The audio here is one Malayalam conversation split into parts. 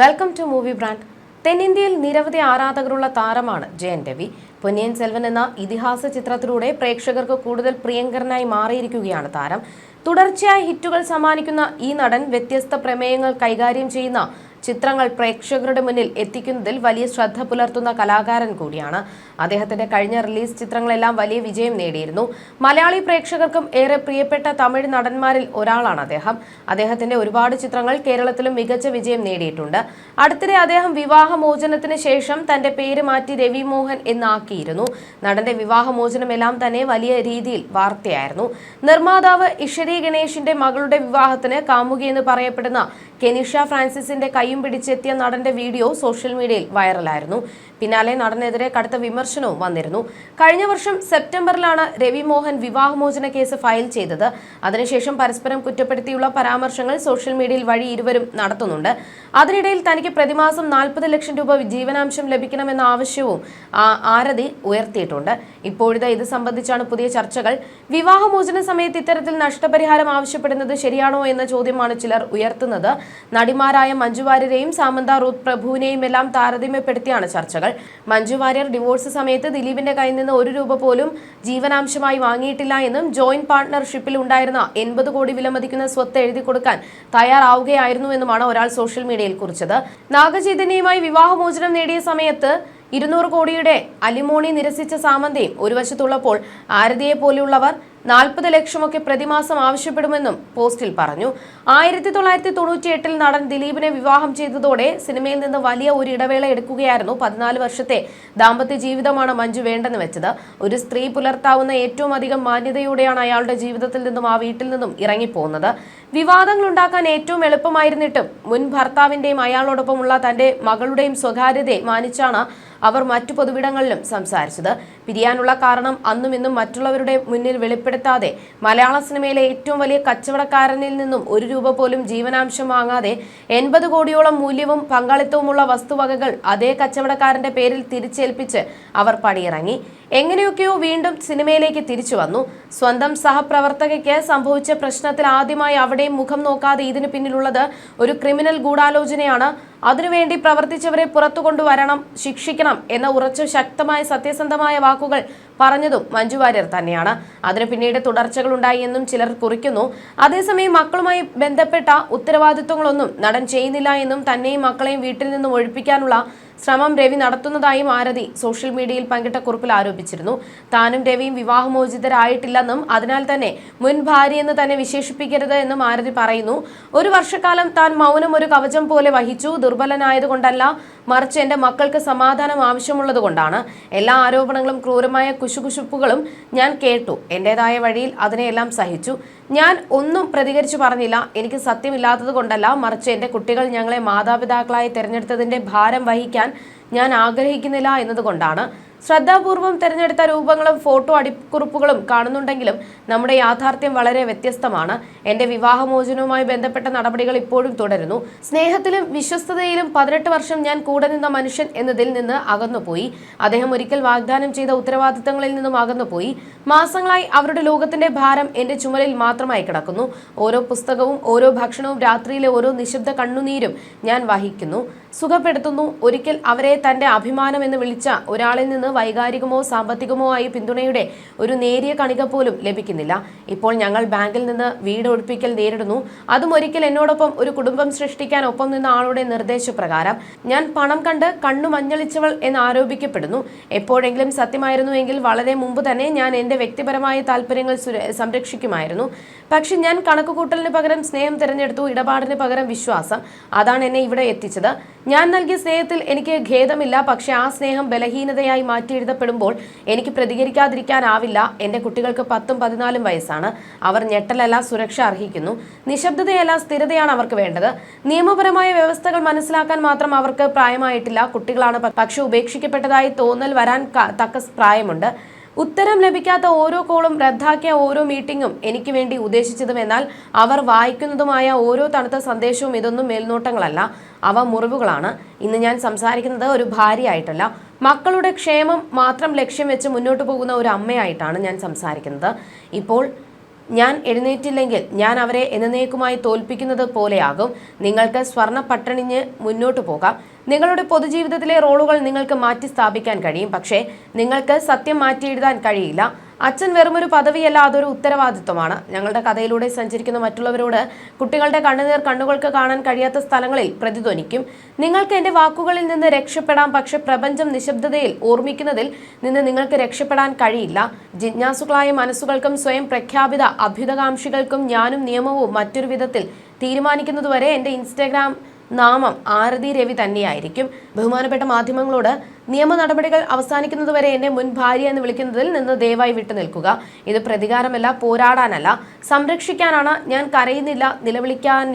വെൽക്കം ടു മൂവി ബ്രാൻഡ് തെന്നിന്ത്യയിൽ നിരവധി ആരാധകരുള്ള താരമാണ് ജയൻ രവി. പൊന്നിയൻ സെൽവൻ എന്ന ഇതിഹാസ ചിത്രത്തിലൂടെ പ്രേക്ഷകർക്ക് കൂടുതൽ പ്രിയങ്കരനായി മാറിയിരിക്കുകയാണ് താരം. തുടർച്ചയായി ഹിറ്റുകൾ സമ്മാനിക്കുന്ന ഈ നടൻ വ്യത്യസ്ത പ്രമേയങ്ങൾ കൈകാര്യം ചെയ്യുന്ന ചിത്രങ്ങൾ പ്രേക്ഷകരുടെ മുന്നിൽ എത്തിക്കുന്നതിൽ വലിയ ശ്രദ്ധ പുലർത്തുന്ന കലാകാരൻ കൂടിയാണ്. അദ്ദേഹത്തിന്റെ കഴിഞ്ഞ റിലീസ് ചിത്രങ്ങളെല്ലാം വലിയ വിജയം നേടിയിരുന്നു. മലയാളി പ്രേക്ഷകർക്കും ഏറെ പ്രിയപ്പെട്ട തമിഴ് നടന്മാരിൽ ഒരാളാണ് അദ്ദേഹം. അദ്ദേഹത്തിന്റെ ഒരുപാട് ചിത്രങ്ങൾ കേരളത്തിലും മികച്ച വിജയം നേടിയിട്ടുണ്ട്. അടുത്തിടെ അദ്ദേഹം വിവാഹമോചനത്തിന് ശേഷം തന്റെ പേര് മാറ്റി രവി മോഹൻ എന്നാക്കിയിരുന്നു. നടന്റെ വിവാഹമോചനമെല്ലാം തന്നെ വലിയ രീതിയിൽ വാർത്തയായിരുന്നു. നിർമ്മാതാവ് ഇഷരി ഗണേഷിന്റെ മകളുടെ വിവാഹത്തിന് കാമുകി എന്ന് പറയപ്പെടുന്ന കെനിഷ ഫ്രാൻസിസിന്റെ കൈയും പിടിച്ചെത്തിയ നടന്റെ വീഡിയോ സോഷ്യൽ മീഡിയയിൽ വൈറലായിരുന്നു. പിന്നാലെ നടനെതിരെ കടുത്ത വിമർശനവും വന്നിരുന്നു. കഴിഞ്ഞ വർഷം സെപ്റ്റംബറിലാണ് രവിമോഹൻ വിവാഹമോചന കേസ് ഫയൽ ചെയ്തത്. അതിനുശേഷം പരസ്പരം കുറ്റപ്പെടുത്തിയുള്ള പരാമർശങ്ങൾ സോഷ്യൽ മീഡിയയിൽ വഴി ഇരുവരും നടത്തുന്നുണ്ട്. അതിനിടയിൽ തനിക്ക് പ്രതിമാസം നാൽപ്പത് ലക്ഷം രൂപ ജീവനാംശം ലഭിക്കണമെന്ന ആവശ്യവും ആരതി ഉയർത്തിയിട്ടുണ്ട്. ഇപ്പോഴത്തെ ഇത് സംബന്ധിച്ചാണ് പുതിയ ചർച്ചകൾ. വിവാഹമോചന സമയത്ത് ഇത്തരത്തിൽ നഷ്ടപരിഹാരം ആവശ്യപ്പെടുന്നത് ശരിയാണോ എന്ന ചോദ്യമാണ് ചിലർ ഉയർത്തുന്നത്. നടിമാരായ മഞ്ജുവാര്യരെയും സാമന്ത റൂത്ത് പ്രഭുവിനെയും എല്ലാം താരതമ്യപ്പെടുത്തിയാണ് ചർച്ചകൾ. മഞ്ജു വാര്യർ ഡിവോഴ്സ് സമയത്ത് ദിലീപിന്റെ കയ്യിൽ നിന്ന് ഒരു രൂപ പോലും ജീവനാംശമായി വാങ്ങിയിട്ടില്ല എന്നും ജോയിന്റ് പാർട്ട്ണർഷിപ്പിൽ ഉണ്ടായിരുന്ന എൺപത് കോടി വിലമതിക്കുന്ന സ്വത്ത് എഴുതി കൊടുക്കാൻ തയ്യാറാവുകയായിരുന്നു എന്നുമാണ് ഒരാൾ സോഷ്യൽ മീഡിയയിൽ കുറിച്ചത്. നാഗചൈതന്യയുമായി വിവാഹമോചനം നേടിയ സമയത്ത് ഇരുന്നൂറ് കോടിയുടെ അലിമോണി നിരസിച്ച സാമന്തയും ഒരു വശത്തുള്ളപ്പോൾ ആരതിയെ പോലെയുള്ളവർ നാൽപ്പത് ലക്ഷമൊക്കെ പ്രതിമാസം ആവശ്യപ്പെടുമെന്നും പോസ്റ്റിൽ പറഞ്ഞു. ആയിരത്തി തൊള്ളായിരത്തി തൊണ്ണൂറ്റി എട്ടിൽ നടൻ ദിലീപിനെ വിവാഹം ചെയ്തതോടെ സിനിമയിൽ നിന്ന് വലിയ ഒരു ഇടവേള എടുക്കുകയായിരുന്നു പതിനാല് വർഷത്തെ ദാമ്പത്യ ജീവിതമാണ് മഞ്ജു വേണ്ടെന്ന് വെച്ചത്. ഒരു സ്ത്രീ പുലർത്താവുന്ന ഏറ്റവും അധികം മാന്യതയോടെയാണ് അയാളുടെ ജീവിതത്തിൽ നിന്നും ആ വീട്ടിൽ നിന്നും ഇറങ്ങിപ്പോകുന്നത്. വിവാദങ്ങൾ ഉണ്ടാക്കാൻ ഏറ്റവും എളുപ്പമായിരുന്നിട്ടും മുൻ ഭർത്താവിന്റെയും അയാളോടൊപ്പമുള്ള തന്റെ മകളുടെയും സ്വകാര്യതയെ മാനിച്ചാണ് അവർ മറ്റു പൊതുവിടങ്ങളിലും സംസാരിച്ചത്. പിരിയാനുള്ള കാരണം അന്നും ഇന്നും മറ്റുള്ളവരുടെ മുന്നിൽ വെളിപ്പെടുത്താതെ മലയാള സിനിമയിലെ ഏറ്റവും വലിയ കച്ചവടക്കാരനിൽ നിന്നും ഒരു രൂപ പോലും ജീവനാംശം വാങ്ങാതെ എൺപത് കോടിയോളം മൂല്യവും പങ്കാളിത്തവുമുള്ള വസ്തുവകകൾ അതേ കച്ചവടക്കാരന്റെ പേരിൽ തിരിച്ചേൽപ്പിച്ച് അവർ പടിയിറങ്ങി. എങ്ങനെയൊക്കെയോ വീണ്ടും സിനിമയിലേക്ക് തിരിച്ചു വന്നു. സ്വന്തം സഹപ്രവർത്തകയ്ക്ക് സംഭവിച്ച പ്രശ്നത്തിൽ ആദ്യമായി അവിടെയും മുഖം നോക്കാതെ ഇതിന് പിന്നിലുള്ളത് ഒരു ക്രിമിനൽ ഗൂഢാലോചനയാണ്. അതിനുവേണ്ടി പ്രവർത്തിച്ചവരെ പുറത്തു കൊണ്ടുവരണം ശിക്ഷിക്കണം എന്ന ഉറച്ച ശക്തമായ സത്യസന്ധമായ വാക്കുകൾ പറഞ്ഞതും മഞ്ജു വാര്യർ തന്നെയാണ്. അതിന് പിന്നീട് തുടർച്ചകളുണ്ടായി എന്നും ചിലർ കുറിക്കുന്നു. അതേസമയം മക്കളുമായി ബന്ധപ്പെട്ട ഉത്തരവാദിത്വങ്ങളൊന്നും നടൻ ചെയ്യുന്നില്ല എന്നും തന്നെയും മക്കളെയും വീട്ടിൽ നിന്നും ഒഴിപ്പിക്കാനുള്ള ശ്രമം രവി നടത്തുന്നതായും ആരതി സോഷ്യൽ മീഡിയയിൽ പങ്കിട്ട കുറിപ്പിൽ ആരോപിച്ചിരുന്നു. താനും രവിയും വിവാഹമോചിതരായിട്ടില്ലെന്നും അതിനാൽ തന്നെ മുൻ ഭാര്യയെന്ന് തന്നെ വിശേഷിപ്പിക്കരുത് എന്നും ആരതി പറയുന്നു. ഒരു വർഷക്കാലം താൻ മൗനം ഒരു കവചം പോലെ വഹിച്ചു. ദുർബലനായതുകൊണ്ടല്ല മറിച്ച് എന്റെ മക്കൾക്ക് സമാധാനം ആവശ്യമുള്ളതുകൊണ്ടാണ്. എല്ലാ ആരോപണങ്ങളും ക്രൂരമായ കുശുകുശുപ്പുകളും ഞാൻ കേട്ടു. എന്റേതായ വഴിയിൽ അതിനെയെല്ലാം സഹിച്ചു. ഞാൻ ഒന്നും പ്രതികരിച്ചു പറഞ്ഞില്ല. എനിക്ക് സത്യമില്ലാത്തത് കൊണ്ടല്ല മറിച്ച് എന്റെ കുട്ടികൾ ഞങ്ങളെ മാതാപിതാക്കളായി തിരഞ്ഞെടുത്തതിന്റെ ഭാരം വഹിക്കാൻ ഞാൻ ആഗ്രഹിക്കുന്നില്ല എന്നതുകൊണ്ടാണ് ശ്രദ്ധാപൂർവം തിരഞ്ഞെടുത്ത രൂപങ്ങളും ഫോട്ടോ അടിക്കുറിപ്പുകളും കാണുന്നുണ്ടെങ്കിലും നമ്മുടെ യാഥാർത്ഥ്യം വളരെ വ്യത്യസ്തമാണ്. എന്റെ വിവാഹമോചനവുമായി ബന്ധപ്പെട്ട നടപടികൾ ഇപ്പോഴും തുടരുന്നു. സ്നേഹത്തിലും വിശ്വസ്തതയിലും പതിനെട്ട് വർഷം ഞാൻ കൂടെ നിന്ന മനുഷ്യൻ എന്നതിൽ നിന്ന് അകന്നുപോയി. അദ്ദേഹം ഒരിക്കൽ വാഗ്ദാനം ചെയ്ത ഉത്തരവാദിത്തങ്ങളിൽ നിന്നും അകന്നുപോയി. മാസങ്ങളായി അവരുടെ ലോകത്തിന്റെ ഭാരം എന്റെ ചുമലിൽ മാത്രമായി കിടക്കുന്നു. ഓരോ പുസ്തകവും ഓരോ ഭക്ഷണവും രാത്രിയിലെ ഓരോ നിശബ്ദ കണ്ണുനീരും ഞാൻ വഹിക്കുന്നു. സുഖപ്പെടുത്തുന്നു. ഒരിക്കൽ അവരെ തന്റെ അഭിമാനം എന്ന് വിളിച്ച ഒരാളിൽ നിന്ന് വൈകാരികമോ സാമ്പത്തികമോ ആയി പിന്തുണയുടെ ഒരു നേരിയ കണിക പോലും ലഭിക്കുന്നില്ല. ഇപ്പോൾ ഞങ്ങൾ ബാങ്കിൽ നിന്ന് വീട് ഒഴിപ്പിക്കൽ നേരിടുന്നു. അതും ഒരിക്കൽ എന്നോടൊപ്പം ഒരു കുടുംബം സൃഷ്ടിക്കാൻ ഒപ്പം നിന്ന ആളുടെ നിർദ്ദേശപ്രകാരം ഞാൻ പണം കണ്ട് കണ്ണു മഞ്ഞളിച്ചവൾ എന്ന് ആരോപിക്കപ്പെടുന്നു. എപ്പോഴെങ്കിലും സത്യമായിരുന്നുവെങ്കിൽ വളരെ മുമ്പ് തന്നെ ഞാൻ എന്റെ വ്യക്തിപരമായ താല്പര്യങ്ങൾ സുര- സംരക്ഷിക്കുമായിരുന്നു. പക്ഷെ ഞാൻ കണക്കുകൂട്ടലിന് പകരം സ്നേഹം തിരഞ്ഞെടുത്തു. ഇടപാടിന് പകരം വിശ്വാസം. അതാണ് എന്നെ ഇവിടെ എത്തിച്ചത്. ഞാൻ നൽകിയ സ്നേഹത്തിൽ എനിക്ക് ഖേദമില്ല. പക്ഷെ ആ സ്നേഹം ബലഹീനതയായി മാറ്റി എഴുതപ്പെടുമ്പോൾ എനിക്ക് പ്രതികരിക്കാതിരിക്കാനാവില്ല. എന്റെ കുട്ടികൾക്ക് പത്തും പതിനാലും വയസ്സാണ്. അവർ ഞെട്ടലല്ല സുരക്ഷ അർഹിക്കുന്നു. നിശബ്ദതയല്ല സ്ഥിരതയാണ് അവർക്ക് വേണ്ടത്. നിയമപരമായ വ്യവസ്ഥകൾ മനസ്സിലാക്കാൻ മാത്രം അവർക്ക് പ്രായമായിട്ടില്ല. കുട്ടികളാണ് പക്ഷെ ഉപേക്ഷിക്കപ്പെട്ടതായി തോന്നൽ വരാൻ തക്ക പ്രായമുണ്ട്. ഉത്തരം ലഭിക്കാത്ത ഓരോ കോളും റദ്ദാക്കിയ ഓരോ മീറ്റിംഗും എനിക്ക് വേണ്ടി ഉദ്ദേശിച്ചതും എന്നാൽ അവർ വായിക്കുന്നതുമായ ഓരോ തണുത്ത സന്ദേശവും ഇതൊന്നും മേൽനോട്ടങ്ങളല്ല. അവ മുറിവുകളാണ്. ഇന്ന് ഞാൻ സംസാരിക്കുന്നത് ഒരു ഭാര്യയായിട്ടല്ല. മക്കളുടെ ക്ഷേമം മാത്രം ലക്ഷ്യം വെച്ച് മുന്നോട്ട് പോകുന്ന ഒരു അമ്മയായിട്ടാണ് ഞാൻ സംസാരിക്കുന്നത്. ഇപ്പോൾ ഞാൻ എഴുന്നേറ്റില്ലെങ്കിൽ ഞാൻ അവരെ എന്നേക്കുമായി തോൽപ്പിക്കുന്നത് പോലെയാകും. നിങ്ങൾക്ക് സ്വർണ പട്ടണിഞ്ഞ് മുന്നോട്ട് പോകാം. നിങ്ങളുടെ പൊതുജീവിതത്തിലെ റോളുകൾ നിങ്ങൾക്ക് മാറ്റി സ്ഥാപിക്കാൻ കഴിയും. പക്ഷേ നിങ്ങൾക്ക് സത്യം മാറ്റി എഴുതാൻ കഴിയില്ല. അച്ഛൻ വെറുമൊരു പദവിയല്ല അതൊരു ഉത്തരവാദിത്വമാണ്. ഞങ്ങളുടെ കഥയിലൂടെ സഞ്ചരിക്കുന്ന മറ്റുള്ളവരോട് കുട്ടികളുടെ കണ്ണുനീർ കണ്ണുകൾക്ക് കാണാൻ കഴിയാത്ത സ്ഥലങ്ങളിൽ പ്രതിധ്വനിക്കും. നിങ്ങൾക്ക് എന്റെ വാക്കുകളിൽ നിന്ന് രക്ഷപ്പെടാം പക്ഷെ പ്രപഞ്ചം നിശബ്ദതയിൽ ഓർമ്മിക്കുന്നതിൽ നിന്ന് നിങ്ങൾക്ക് രക്ഷപ്പെടാൻ കഴിയില്ല. ജിജ്ഞാസുക്കളായ മനസ്സുകൾക്കും സ്വയം പ്രഖ്യാപിത അഭ്യുതകാംക്ഷികൾക്കും ഞാനും നിയമവും മറ്റൊരു വിധത്തിൽ തീരുമാനിക്കുന്നതുവരെ എന്റെ ഇൻസ്റ്റാഗ്രാം നാമം ആരതി രവി തന്നെയായിരിക്കും. ബഹുമാനപ്പെട്ട മാധ്യമങ്ങളോട് നിയമ നടപടികൾ അവസാനിക്കുന്നതുവരെ എന്നെ മുൻ ഭാര്യ എന്ന് വിളിക്കുന്നതിൽ നിന്ന് ദയവായി വിട്ടു നിൽക്കുക. ഇത് പ്രതികാരമല്ല പോരാടാനല്ല. സംരക്ഷിക്കാനാണ് ഞാൻ കരയുന്നില്ല നിലവിളിക്കാൻ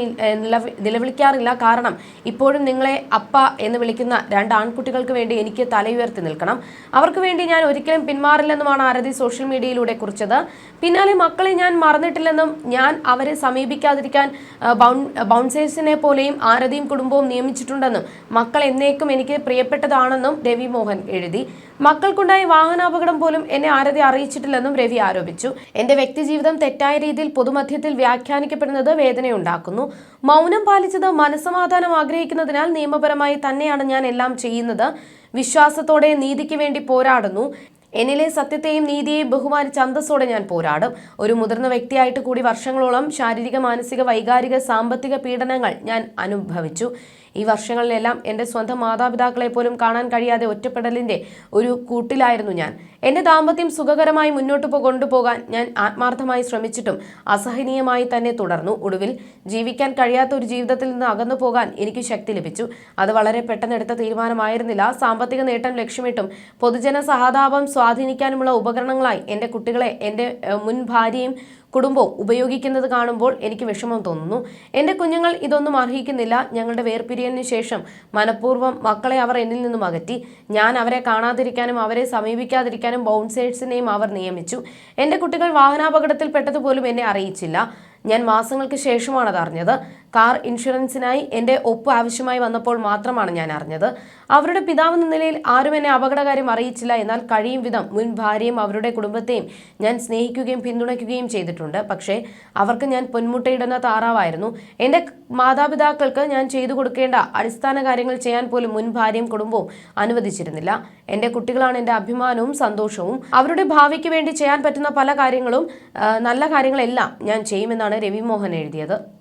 നിലവിളിക്കാറില്ല. കാരണം ഇപ്പോഴും നിങ്ങളെ അപ്പ എന്ന് വിളിക്കുന്ന രണ്ട് ആൺകുട്ടികൾക്ക് വേണ്ടി എനിക്ക് തലയുയർത്തി നിൽക്കണം. അവർക്ക് വേണ്ടി ഞാൻ ഒരിക്കലും പിന്മാറില്ലെന്നുമാണ് ആരതി സോഷ്യൽ മീഡിയയിലൂടെ കുറിച്ചത്. പിന്നാലെ മക്കളെ ഞാൻ മറന്നിട്ടില്ലെന്നും ഞാൻ അവരെ സമീപിക്കാതിരിക്കാൻ ബൗൺസേഴ്സിനെ പോലെയും ആരതിയും കുടുംബവും നിയമിച്ചിട്ടുണ്ടെന്നും മക്കൾ എന്നേക്കും എനിക്ക് പ്രിയപ്പെട്ടതാണെന്നും രവി മോഹൻ എഴുതി മക്കൾക്കുണ്ടായ വാഹനാപകടം പോലും എന്നെ ആരതി അറിയിച്ചിട്ടില്ലെന്നും രവി ആരോപിച്ചു. എന്റെ വ്യക്തിജീവിതം തെറ്റായ രീതിയിൽ പൊതുമധ്യത്തിൽ വ്യാഖ്യാനിക്കപ്പെടുന്നത് വേദനയുണ്ടാക്കുന്നു. മൗനം പാലിച്ചത് മനസ്സമാധാനം ആഗ്രഹിക്കുന്നതിനാൽ നിയമപരമായി തന്നെയാണ് ഞാൻ എല്ലാം ചെയ്യുന്നത്. വിശ്വാസത്തോടെ നീതിക്ക് വേണ്ടി പോരാടുന്നു. എന്നിലെ സത്യത്തെയും നീതിയെയും ബഹുമാനിച്ച് അന്തസ്സോടെ ഞാൻ പോരാടും. ഒരു മുതിർന്ന വ്യക്തിയായിട്ട് കൂടി വർഷങ്ങളോളം ശാരീരിക മാനസിക വൈകാരിക സാമ്പത്തിക പീഡനങ്ങൾ ഞാൻ അനുഭവിച്ചു. ഈ വർഷങ്ങളിലെല്ലാം എന്റെ സ്വന്തം മാതാപിതാക്കളെ പോലും കാണാൻ കഴിയാതെ ഒറ്റപ്പെടലിന്റെ ഒരു കൂട്ടിലായിരുന്നു ഞാൻ. എന്റെ ദാമ്പത്യം സുഖകരമായി മുന്നോട്ട് കൊണ്ടുപോകാൻ ഞാൻ ആത്മാർത്ഥമായി ശ്രമിച്ചിട്ടും അസഹനീയമായി തന്നെ തുടർന്നു. ഒടുവിൽ ജീവിക്കാൻ കഴിയാത്ത ഒരു ജീവിതത്തിൽ നിന്ന് അകന്നു പോകാൻ എനിക്ക് ശക്തി ലഭിച്ചു. അത് വളരെ പെട്ടെന്നെടുത്ത തീരുമാനമായിരുന്നില്ല. സാമ്പത്തിക നേട്ടം ലക്ഷ്യമിട്ടും പൊതുജന സഹതാപം സ്വാധീനിക്കാനുമുള്ള ഉപകരണങ്ങളായി എന്റെ കുട്ടികളെ എന്റെ മുൻ ഭാര്യയും കുടുംബവും ഉപയോഗിക്കുന്നത് കാണുമ്പോൾ എനിക്ക് വിഷമം തോന്നുന്നു. എന്റെ കുഞ്ഞുങ്ങൾ ഇതൊന്നും അർഹിക്കുന്നില്ല. ഞങ്ങളുടെ വേർപിരിയലിന് ശേഷം മനഃപൂർവം മക്കളെ അവർ എന്നിൽ നിന്നും അകറ്റി. ഞാൻ അവരെ കാണാതിരിക്കാനും അവരെ സമീപിക്കാതിരിക്കാനും ബൗൺസേഴ്സിനെയും അവർ നിയമിച്ചു. എന്റെ കുട്ടികൾ വാഹനാപകടത്തിൽപ്പെട്ടതുപോലും എന്നെ അറിയിച്ചില്ല. ഞാൻ മാസങ്ങൾക്ക് ശേഷമാണ് അത് അറിഞ്ഞത്. കാർ ഇൻഷുറൻസിനായി എന്റെ ഒപ്പ് ആവശ്യമായി വന്നപ്പോൾ മാത്രമാണ് ഞാൻ അറിഞ്ഞത്. അവരുടെ പിതാവെന്ന നിലയിൽ ആരും എന്നെ അപകടകാര്യം അറിയിച്ചില്ല. എന്നാൽ കഴിയും വിധം മുൻ ഭാര്യയും അവരുടെ കുടുംബത്തെയും ഞാൻ സ്നേഹിക്കുകയും പിന്തുണയ്ക്കുകയും ചെയ്തിട്ടുണ്ട്. പക്ഷേ അവർക്ക് ഞാൻ പൊന്മുട്ടയിടുന്ന താറാവായിരുന്നു. എന്റെ മാതാപിതാക്കൾക്ക് ഞാൻ ചെയ്തു കൊടുക്കേണ്ട അടിസ്ഥാന കാര്യങ്ങൾ ചെയ്യാൻ പോലും മുൻ ഭാര്യയും കുടുംബവും അനുവദിച്ചിരുന്നില്ല. എന്റെ കുട്ടികളാണ് എന്റെ അഭിമാനവും സന്തോഷവും. അവരുടെ ഭാവിക്ക് വേണ്ടി ചെയ്യാൻ പറ്റുന്ന പല കാര്യങ്ങളും നല്ല കാര്യങ്ങളെല്ലാം ഞാൻ ചെയ്യുമെന്നാണ് രവി മോഹൻ എഴുതിയത്.